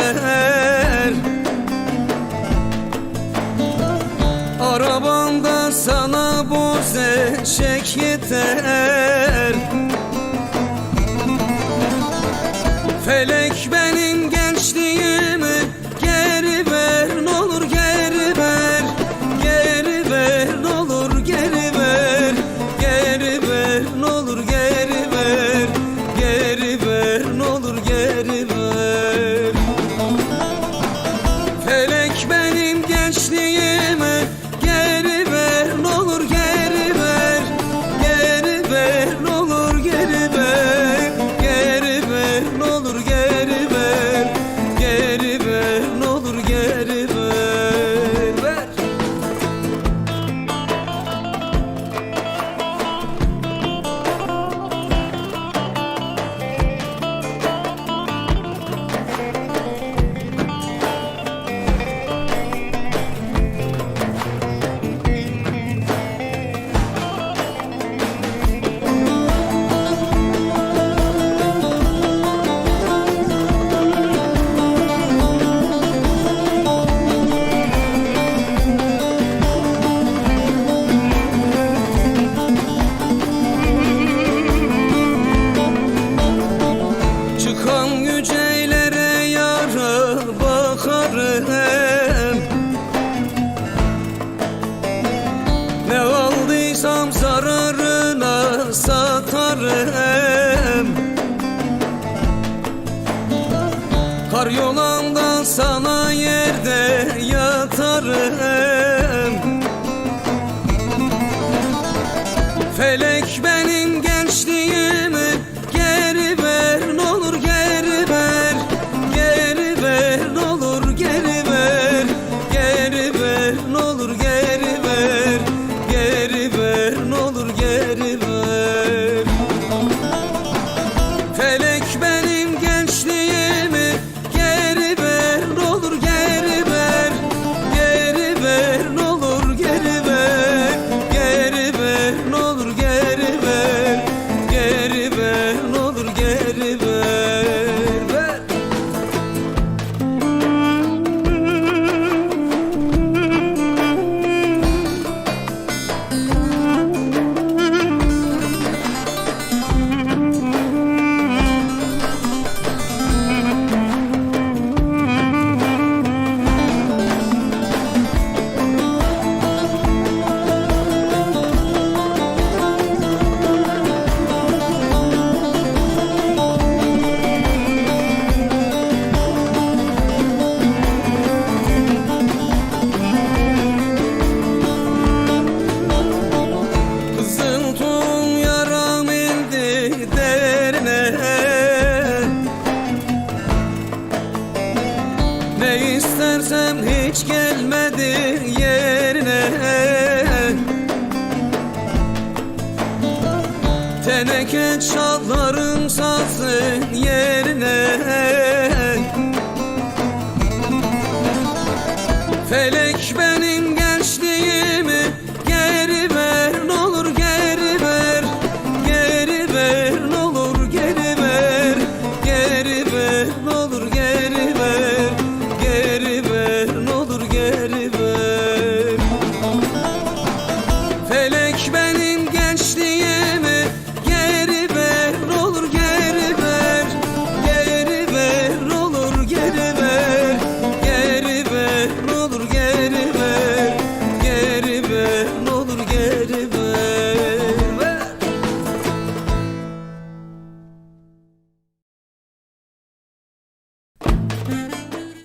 gider Arabanda sana bu zevk yeter. Var yolandan sana yerde yatarım. Felek benim Teneket şallarım satsın yerine. Felek